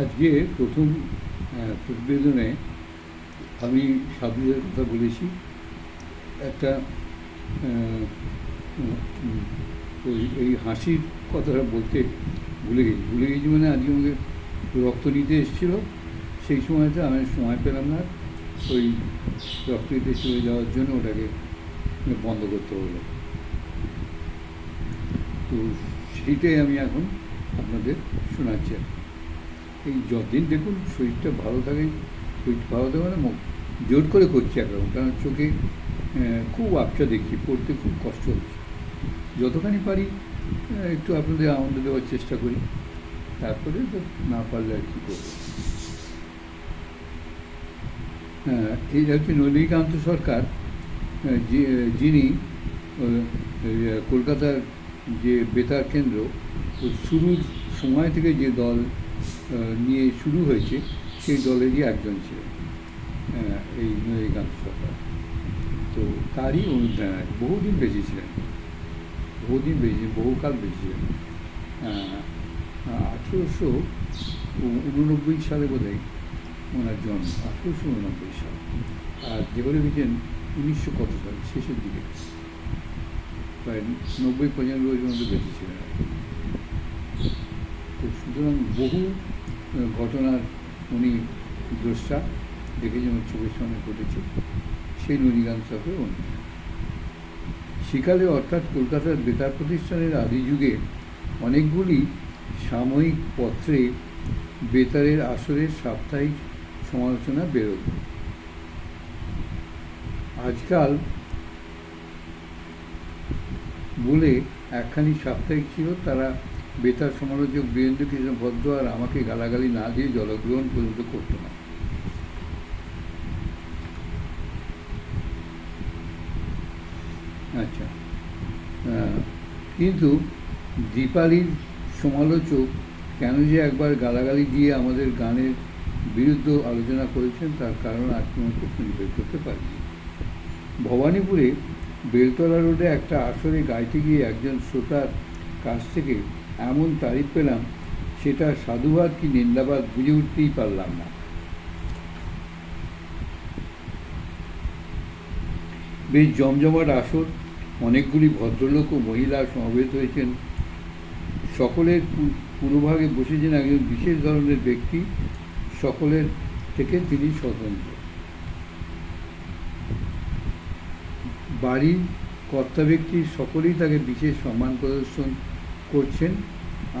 আজকে প্রথম প্রতিবেদনে আমি সাবুদের কথা বলেছি। একটা ওই এই হাসির কথাটা বলতে ভুলে গেছি। ভুলে গেছি মানে আজকে আমাকে রক্ত নিতে এসেছিল। সেই সময়তে আমি সময় পেলাম না। ওই রক্ত নিতে চলে যাওয়ার জন্য ওটাকে বন্ধ করতে হলো। তো সেইটাই আমি এখন আপনাদের শোনাচ্ছি। এই যতদিন দেখুন শরীরটা ভালো থাকে শরীর ভালো থাকে মানে জোর করে করছি একরকম কারণ চোখে খুব আবছা দেখছি পড়তে খুব কষ্ট হচ্ছে। যতখানি পারি একটু আপনাদের আনন্দ দেওয়ার চেষ্টা করি তারপরে তো না পারলে আর কী করব। হ্যাঁ, এই হচ্ছে নলিনীকান্ত সরকার যিনি কলকাতার যে বেতার কেন্দ্র শুরুর সময় থেকে যে দল নিয়ে শুরু হয়েছে, সেই দলেরই একজন ছিলেন এই নলিনীকান্ত সরকার। তো তারই আছে বহুদিন বেঁচে ছিলেন বহুদিন বেঁচে, বহুকাল বেঁচেছিলেন। আঠেরোশো উননব্বই সালে বোধ হয় ওনার জন্ম, আঠেরোশো উননব্বই সাল। আর দেবরে গেছেন উনিশশো কত সাল, শেষের দিকে। প্রায় নব্বই পঁচানব্বই পর্যন্ত বেঁচেছিলেন। আর কি। তো সুতরাং বহু ঘটনার উনি দ্রষ্টা, দেখেছেন ওর চোখের সামনে ঘটেছে, সেই ননীকান্ত সরকার উনি সেকালে অর্থাৎ কলকাতার বেতার প্রতিষ্ঠানের আদি যুগে অনেকগুলি সাময়িক পত্রে বেতারের আসরের সাপ্তাহিক সমালোচনা বেরোত আজকাল বলে একখানি সাপ্তাহিক ছিল, তারা বেতার সমালোচক বীরেন্দ্র কৃষ্ণ ভদ্র আর আমাকে গালাগালি না দিয়ে জলগ্রহণ পর্যন্ত করতো না। আচ্ছা কিন্তু দীপালির সমালোচক কেন যে একবার গালাগালি দিয়ে আমাদের গানের বিরুদ্ধে আলোচনা করেছেন তার কারণ আজ পর্যন্ত খুঁজে বের করতে পারিনি। ভবানীপুরে বেলতলা রোডে একটা আসরে গাইতে গিয়ে একজন শ্রোতার কাছ থেকে এমন তারিফ পেলাম, সেটা সাধুবাদ কি নিন্দাবাদ বুঝে উঠতেই পারলাম না। বেশ জমজমাট আসর, অনেকগুলি ভদ্রলোক ও মহিলা সমবেত হয়েছেন। সকলের পূর্বভাগে বসেছেন একজন বিশেষ ধরনের ব্যক্তি, সকলের থেকে তিনি স্বতন্ত্র। বাড়ির কর্তা ব্যক্তি সকলেই তাকে বিশেষ সম্মান প্রদর্শন করছেন,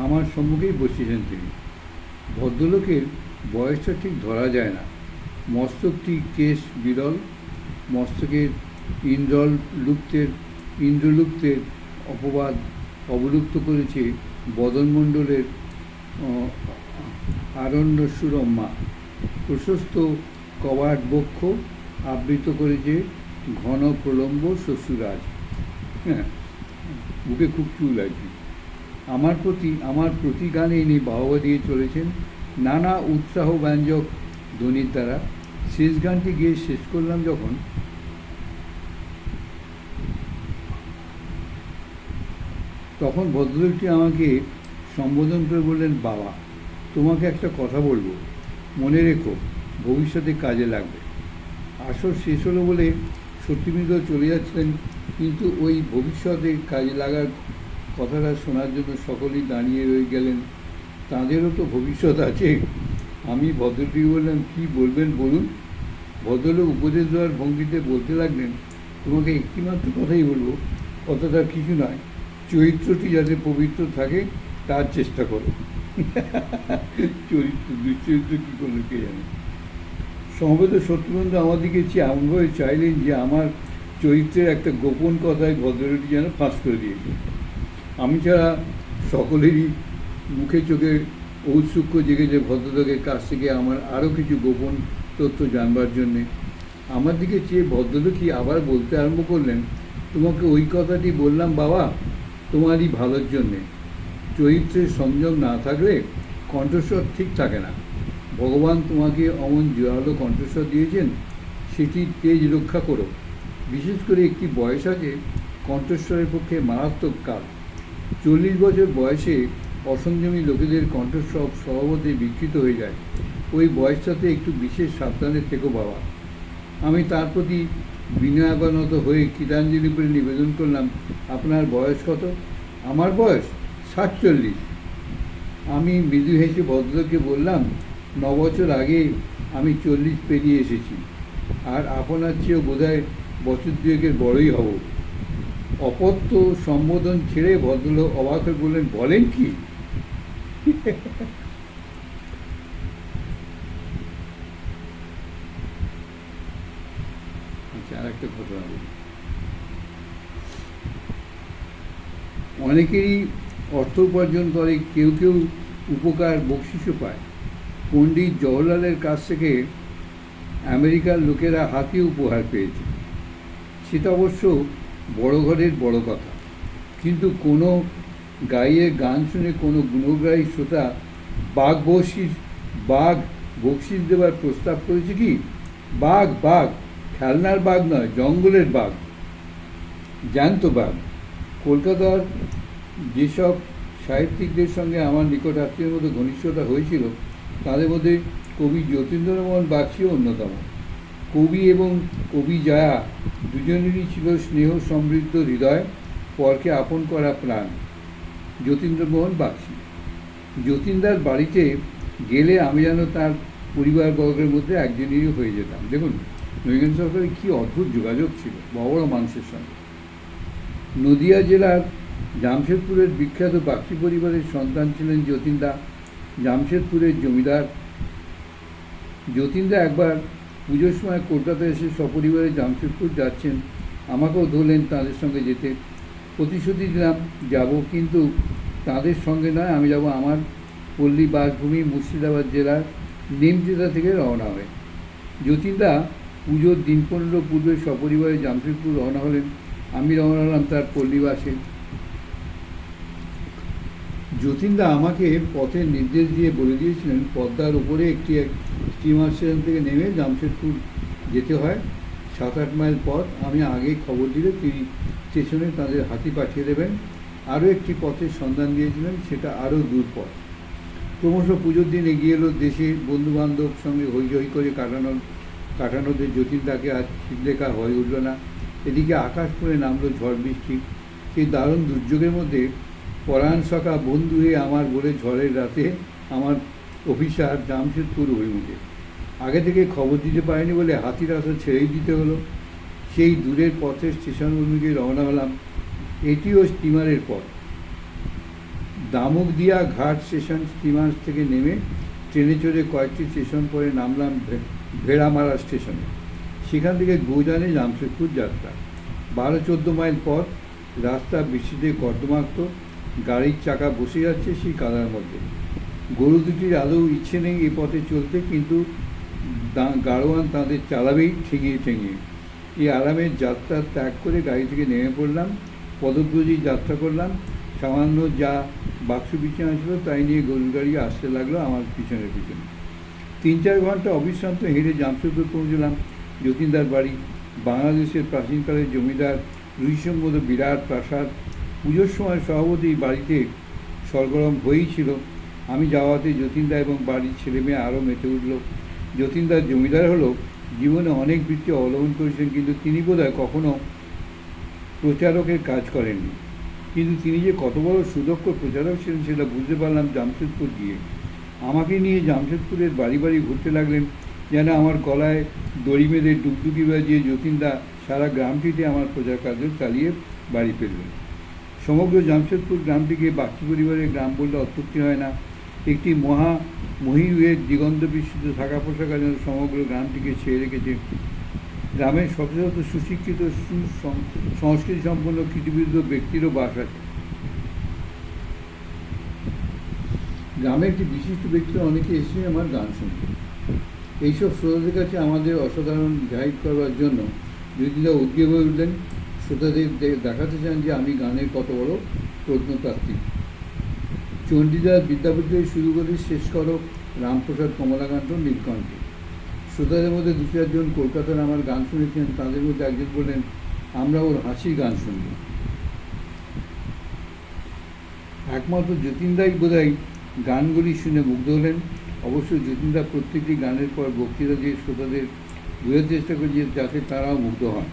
আমার সম্মুখেই বসেছেন তিনি। ভদ্রলোকের বয়সটা ঠিক ধরা যায় না। মস্তকটি কেশ বিরল, মস্তকের ইন্দ্রল লুপ্তের, ইন্দ্রলুপ্তের অপবাদ অবলুপ্ত করেছে বদনমণ্ডলের আরণ্য সুরম্মা প্রশস্ত কবাট বক্ষ আবৃত করেছে ঘন প্রলম্ব শ্বশুরাজ। হ্যাঁ বুকে খুব চুল আর কি। আমার প্রতি আমার প্রতি গানে ইনি বাহবা দিয়ে চলেছেন নানা উৎসাহ ব্যঞ্জক ধ্বনির দ্বারা। শেষ গানটি গিয়ে শেষ করলাম যখন। তখন ভদ্রলোকটি আমাকে সম্বোধন করে বললেন, বাবা, তোমাকে একটা কথা বলব। মনে রেখো, ভবিষ্যতে কাজে লাগবে। আসর শেষ হলো বলে সত্যিমিত চলে যাচ্ছিলেন, কিন্তু ওই ভবিষ্যতে কাজে লাগার কথাটা শোনার জন্য সকলেই দাঁড়িয়ে রয়ে গেলেন। তাঁদেরও তো ভবিষ্যৎ আছে। আমি ভদ্রটিকে বললাম, কী বলবেন বলুন? ভদ্রলোক উপদেশ দেওয়ার ভঙ্গিতে বলতে লাগলেন, তোমাকে একটিমাত্র কথাই বলব, কথাটা কিছু নয়। চরিত্রটি যাতে পবিত্র থাকে, তার চেষ্টা করো। চরিত্র, দুশ্চরিত্র কী করল কে জানে? সমবেত শত্রুবন্ধু আমার দিকে চেয়ে এমনভাবে চাইলেন যে আমার চরিত্রের একটা গোপন কথায় ভদ্রলোকটি যেন ফাঁস করে দিয়েছে। আমি ছাড়া সকলেরই মুখে চোখে ঔৎসুক্য জেগেছে ভদ্রলোকের কাছ থেকে আমার আরও কিছু গোপন তথ্য জানবার জন্যে। আমার দিকে চেয়ে ভদ্রলোকই আবার বলতে আরম্ভ করলেন? তোমাকে ওই কথাটি বললাম বাবা, তোমারই ভালোর জন্যে। চরিত্রের সংযম না থাকলে কণ্ঠস্বর ঠিক থাকে না। ভগবান তোমাকে অমন জোরালো কণ্ঠস্বর দিয়েছেন, সেটি তেজ রক্ষা করো। বিশেষ করে একটি বয়স আছে, কণ্ঠস্বরের পক্ষে মারাত্মক কাল। চল্লিশ বছর বয়সে অসংযমী লোকেদের কণ্ঠস্বর স্বভাবতে বিকৃত হয়ে যায়। ওই বয়সটাতে একটু বিশেষ সাবধানে থেকো বাবা আমি তার প্রতি বিনয়াবনত হয়ে কৃতাঞ্জলি করে নিবেদন করলাম, আপনার বয়স কত? আমার বয়স সাতচল্লিশ। আমি মৃদু হেসে ভদ্রলোককে বললাম, ন বছর আগে আমি চল্লিশ পেরিয়ে এসেছি, আর আপনার চেয়েও বোধহয় বছর দুয়েকের বড়ই হব। অপত্য সম্বোধন ছেড়ে ভদ্রলোক অবাক হয়ে বললেন, বলেন কি? আচ্ছা ঘটনা অনেকেরই অর্থ উপার্জন করে, কেউ কেউ উপকার বকশিসও পায়। পণ্ডিত জওহরলালের কাছ থেকে আমেরিকার লোকেরা হাতি উপহার পেয়েছে। সেটা অবশ্য বড় ঘরের বড় কথা। কিন্তু কোনো গাইয়ের গান শুনে কোনো গুণগ্রাহী শ্রোতা বাঘ বকশিস বাঘ বকশিস দেওয়ার প্রস্তাব করেছে কি? বাঘ বাঘ, খেলনার বাঘ নয়, জঙ্গলের বাঘ, জ্যান্ত বাঘ। কলকাতার যেসব সাহিত্যিকদের সঙ্গে আমার নিকট আত্মীয়ের মধ্যে ঘনিষ্ঠতা হয়েছিল, তাদের মধ্যে কবি যতীন্দ্রমোহন বাগচিও অন্যতম। কবি এবং কবি জয়া দুজনেরই ছিল স্নেহ সমৃদ্ধ হৃদয়, পরকে আপন করা প্রাণ। যতীন্দ্রমোহন বাগচি। যতীনদার বাড়িতে গেলে আমি যেন তার পরিবারবর্গের মধ্যে একজনেরই হয়ে যেতাম। দেখুন, নৈগেন সরকারের কী অদ্ভুত যোগাযোগ ছিল বড় বড় মানুষের সঙ্গে। নদিয়া জেলার জামশেদপুরের বিখ্যাত বাগচি পরিবারের সন্তান ছিলেন যতীনদা। জামশেদপুরের জমিদার। যতীনদা একবার পুজোর সময় কলকাতা এসে সপরিবারে জামশেদপুর যাচ্ছেন, আমাকেও ধরলেন তাদের সঙ্গে যেতে। প্রতিশ্রুতি দিলাম, যাব কিন্তু তাদের সঙ্গে নয়, আমি যাব আমার পল্লী বাসভূমি মুর্শিদাবাদ জেলার নিমতিতা থেকে রওনা হয়। যতীনদা পুজোর দিন পনেরো পূর্বে সপরিবারে জামশেদপুর রওনা হলেন, আমি রওনা হলাম তার পল্লীবাসে যতীনদা আমাকে পথের নির্দেশ দিয়ে বলে দিয়েছিলেন, পদ্মার উপরে একটি এক স্টিমার স্টেশন থেকে নেমে জামশেদপুর যেতে হয়। সাত আট মাইল পথ, আমি আগে খবর দিলে তিনি স্টেশনে তাদের হাতি পাঠিয়ে দেবেন। আরও একটি পথের সন্ধান দিয়েছিলেন, সেটা আরও দূর পথ। ক্রমশ পুজোর দিন এগিয়ে এলো, দেশে বন্ধুবান্ধব সঙ্গে হই হই করে কাটানো, কাটানোতে যতীনদাকে আজ শীতলেখা হয়ে উঠল না। এদিকে আকাশ পড়ে নামলো ঝড় বৃষ্টি। সেই দারুণ দুর্যোগের মধ্যে পরাণ সখা বন্ধু হয়ে আমার বলে ঝড়ের রাতে আমার অফিসার জামশেদপুর অভিমুখে আগে থেকে খবর দিতে পারেনি বলে হাতির রাস্তা ছেড়েই দিতে হলো। সেই দূরের পথে স্টেশন অভিমুখে রওনা হলাম। এটিও স্টিমারের পথ। দামুকদিয়া ঘাট স্টেশন স্টিমার থেকে নেমে ট্রেনে চড়ে কয়েকটি স্টেশন পরে নামলাম ভেড়ামারা স্টেশনে। সেখান থেকে গৌজানে জামশেদপুর যাত্রা। বারো চোদ্দ মাইল পথ, রাস্তা বৃষ্টিতে কর্দমাক্ত। গাড়ির চাকা বসে যাচ্ছে সেই কাদার মধ্যে। গরু দুটির আদৌ ইচ্ছে নেই এ পথে চলতে, কিন্তু গাড়োয়ান তাদের চালাবেই ঠেঙিয়ে ঠেঙিয়ে। এই আরামের যাত্রা ত্যাগ করে গাড়ি থেকে নেমে পড়লাম, পদব্রজি যাত্রা করলাম। সামান্য যা বাক্স বিছানা ছিল তাই নিয়ে গরুর গাড়ি আসতে লাগল আমার পিছনে পিছনে। তিন চার ঘণ্টা অবিশ্রান্ত হেঁটে জামশেদপুর পৌঁছলাম। যতীনদার বাড়ি। বাংলাদেশের প্রাচীনকালের জমিদার রুহিসম্মত বিরাট প্রাসাদ পুজোর সময় সভাপতি বাড়িতে সরগরম হয়েই ছিল। আমি যাওয়াতে যতীনদা এবং বাড়ির ছেলে মেয়ে আরও মেতে উঠল। যতীনদার জমিদার হলো, জীবনে অনেক বৃত্তি অবলম্বন করেছেন, কিন্তু তিনি বোধহয় কখনো প্রচারকের কাজ করেননি। কিন্তু তিনি যে কত বড় সুদক্ষ প্রচারক ছিলেন সেটা বুঝতে পারলাম জামশেদপুর গিয়ে। আমাকে নিয়ে জামশেদপুরের বাড়ি বাড়ি ঘুরতে লাগলেন, যেন আমার গলায় দড়ি বেঁধে ডুগডুগি বাজিয়ে যতীনদা সারা গ্রামটিতে আমার প্রচার কার্য চালিয়ে বাড়ি ফিরলেন। সমগ্র জামশেদপুর গ্রামটিকে বাকি পরিবারের গ্রাম বললে অত্যুক্তি হয় না। একটি মহা মহিমের দিগন্ত বিস্তৃত থাকা পোশাকা যেন সমগ্র গ্রামটিকে ছেয়ে রেখেছে। গ্রামের শত শত সুশিক্ষিত, সুসং- সংস্কৃতি সম্পন্ন কৃতিবিদ্ধ ব্যক্তিরও বাস আছে। গ্রামে একটি বিশিষ্ট ব্যক্তিরা অনেকে এসে আমার গান শুনতে। এইসব শ্রোতাদের কাছে আমাদের অসাধারণ গাইড করবার জন্য যদিরা উদ্যোগ হয়ে উঠলেন। শ্রোতাদের দেখাতে চান যে আমি গানের কত বড় প্রত্নতাত্ত্বিক। চণ্ডীদাস বিদ্যাপীঠ শুরু করে শেষ করো রামপ্রসাদ কমলাকান্ত নীলকণ্ঠ। শ্রোতাদের মধ্যে দু চারজন কলকাতার আমার গান শুনেছেন, তাদের মধ্যে একজন বললেন, আমরা ওর হাসির গান শুনব। একমাত্র যতীনদাই বোধহয় গানগুলি শুনে মুগ্ধ হলেন। অবশ্য যতীনদা প্রত্যেকটি গানের পর বক্তৃতা দিয়ে শ্রোতাদের বোঝার চেষ্টা করছে যাতে তারাও মুগ্ধ হন।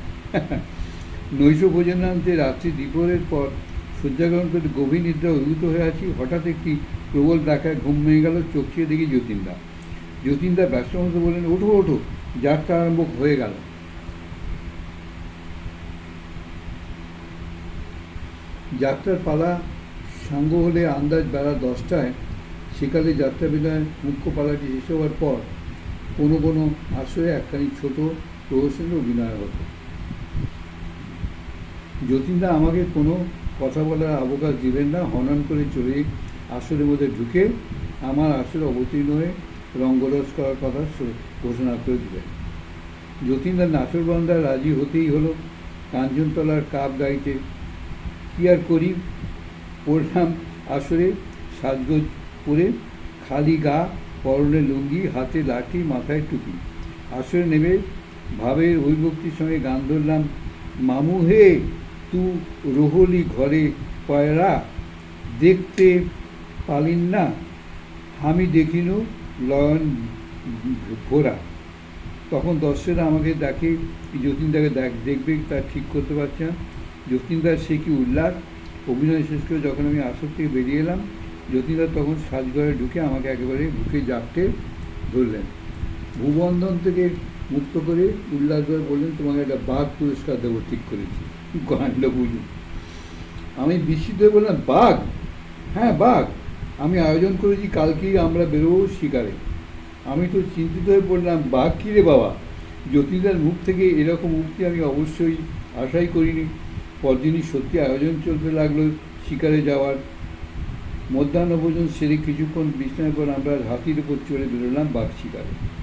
নৈশ ভোজনান্তে রাত্রি দ্বীপরের পর শয্যাগ্রহণ করে গভীর নিদ্রা অভিভূত হয়ে আছি। হঠাৎ একটি প্রবল ডাকায় ঘুম ভেঙে গেল, চোখ ছিয়ে দেখি যতীনদা। যতীনদা ব্যস্ত মতো বললেন, ওঠো ওঠো। যাত্রা আরম্ভ হয়ে গেল। যাত্রার পালা সাঙ্গ হলে আন্দাজ বেলা দশটায়। সেকালে যাত্রা বিদায় মুখ্য পালাটি শেষ হওয়ার পর কোনো কোনো আসরে একখানি ছোট প্রহসনের অভিনয় হতো। যতীনদা আমাকে কোনো কথা বলার অবকাশ দিলেন না, হনন করে চলে আসরের মধ্যে ঢুকে আমার আসরে অবতীর্ণ হয়ে রঙ্গরস করার কথা ঘোষণা করে দিলেন। যতীনদার নাচর বান্ধা রাজি হতেই হলো, কাঞ্চনতলার কাপ গাইতে। কি আর করি? পড়লাম আসরে সাজগোজ করে খালি গা, পরনে লুঙ্গি, হাতে লাঠি, মাথায় টুপি। আসরে নেমে ভাবের ঐভক্তির সঙ্গে গান ধরলাম, মামু হে তু রোহলি ঘরে পয়রা দেখতে পালিন না। আমি দেখিনু লয়ন ঘোরা তখন দর্শকরা আমাকে দেখে যতীনদাকে দেখ, দেখবে তা ঠিক করতে পারছে না? যতীনদার সে কি উল্লাস? অভিনয় শেষ করে যখন আমি আসর থেকে বেরিয়ে এলাম যতীনদার তখন সাজঘরে ঢুকে আমাকে একেবারে বুকে জাপটে ধরলেন। ভূবন্ধন থেকে মুক্ত করে উল্লাস বললেন, তোমাকে একটা বাঘ পুরস্কার দেবো, ঠিক করেছি। কাণ্ড বুঝুন আমি বিস্মিত হয়ে বললাম, বাঘ? হ্যাঁ বাঘ। আমি আয়োজন করেছি, কালকেই আমরা বেরোবো শিকারে। আমি তো চিন্তিত হয়ে পড়লাম বাঘ কী রে বাবা? যতীনদার মুখ থেকে এরকম উক্তি আমি অবশ্যই আশাই করিনি। পরদিনই সত্যি আয়োজন চলতে লাগল শিকারে যাওয়ার। মধ্যাহ্ন ভোজন সেরে কিছুক্ষণ বিশ্রামের পর আমরা হাতির উপর চড়ে বেরোলাম বাঘ শিকারে।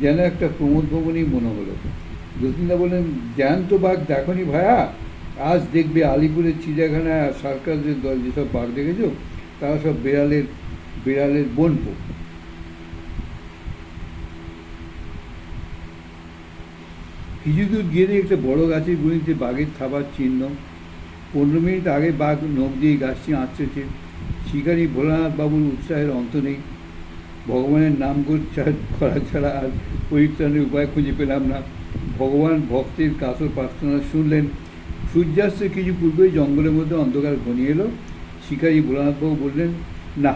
যেন একটা প্রমোদ ভবনই মনে হলো। যতীনদা বললেন, জ্যান্ত বাঘ দেখনি ভায়া? আজ দেখবে আলিপুরের চিড়িয়াখানায় সার্কাসের দল যেসব বাঘ দেখেছ, তারা সব বেড়ালের বেড়ালের বনপো কিছু দূর গিয়ে একটা বড় গাছের গুঁড়িতে বাঘের থাবার চিহ্ন। পনেরো মিনিট আগে বাঘ নখ দিয়ে গাছটি আঁচড়েছে। শিকারী ভোলানাথ বাবুর উৎসাহের অন্ত নেই। ভগবানের নাম করা ছাড়া আর পরিত্রাণের উপায় খুঁজে পেলাম না। ভগবান ভক্তের কাতর প্রার্থনা শুনলেন। সূর্যাস্তের কিছু পূর্বেই জঙ্গলের মধ্যে অন্ধকার ঘনিয়ে এলো। শিকারী ভোলানাথবাবু বললেন, না,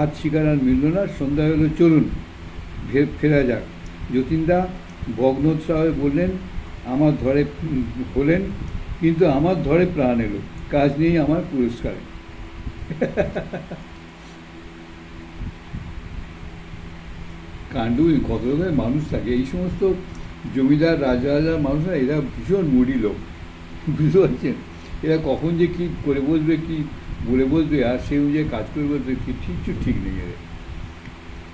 আজ শিকার আর মিলল না, সন্ধ্যা হলো, চলুন, ফেরা যাক। যতীনদা ভগ্নোৎসাহে বললেন, আমার ধরে হলেন, কিন্তু আমার ধরে প্রাণ এলো, কাজ নেই আমার পুরস্কার। কাণ্ড কত রকমের মানুষ থাকে, এই সমস্ত জমিদার রাজা রাজার মানুষরা, এরা ভীষণ মুড়ি লোক। বুঝতে পারছেন? এরা কখন যে কী করে বসবে, কি বলে বসবে, আর সেই অনুযায়ী কাজ করে বসবে, কি কিচ্ছু ঠিক নেই এদের।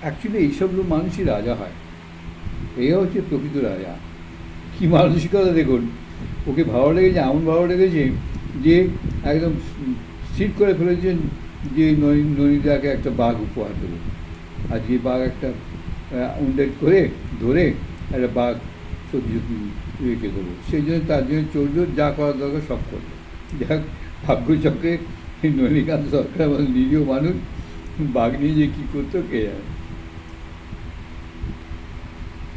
অ্যাকচুয়ালি এইসব লোক মানুষই রাজা হয়। এরা হচ্ছে প্রকৃত রাজা। কি মানসিকতা দেখুন। ওকে ভালো লেগেছে, এমন ভালো লেগেছে যে একদম স্থির করে ফেলেছেন যে ননীদাকে একটা বাঘ উপহার দেবো। আর যে বাঘ একটা উন্ডেট করে ধরে একটা বাঘ সবজি রেখে দেবো। সেই জন্য তার জন্য চৌর্য যা করা দরকার সব করবে যাক, ভাগ্যচক্রে নলিকান্ত সরকার আমাদের নিরীহ মানুষ। বাঘ নিয়ে যে কী করতো, কে জানে।